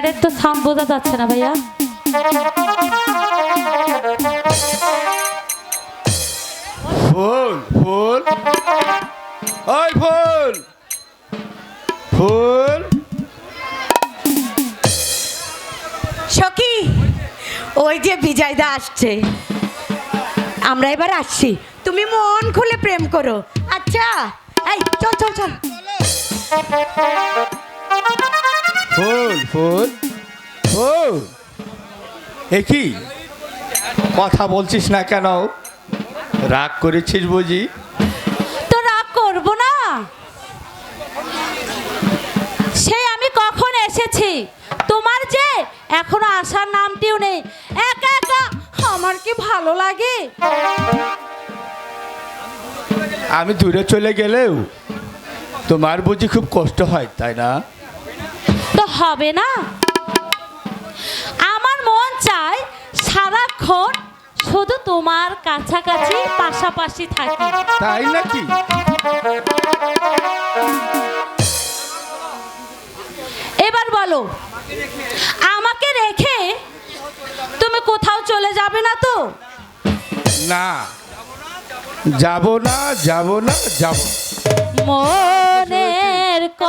প্যাডের তো সাউন্ড বোঝা যাচ্ছে না ভাইয়া। ফুল ফুল। ওই ফুল। ফুল। সখী ওই যে বিজয়দা আসছে। আমরা এবার আসছি। তুমি মন খুলে প্রেম করো। আচ্ছা এই চল চল চল। ফুল ফুল ফুল। এ কি? কথা বলছিস না কেন? রাগ করেছিস বুঝি? তো রাগ করব না। সে আমি কখন এসেছি? তোমার যে এখনও আসার নামটিও নেই। একা একা আমার কি ভালো লাগে? আমি দূরে চলে গেলেও তোমার বুঝি খুব কষ্ট হয় তাই না? তো হবে না। আমার মন চায় সারাক্ষণ শুধু তোমার কাছাকাছি পাশাপাশি থাকি। তাই নাকি? এবার বলো আমাকে রেখে তুমি কোথাও চলে যাবে না তো? না। যাব না যাব না যাব। মনের ক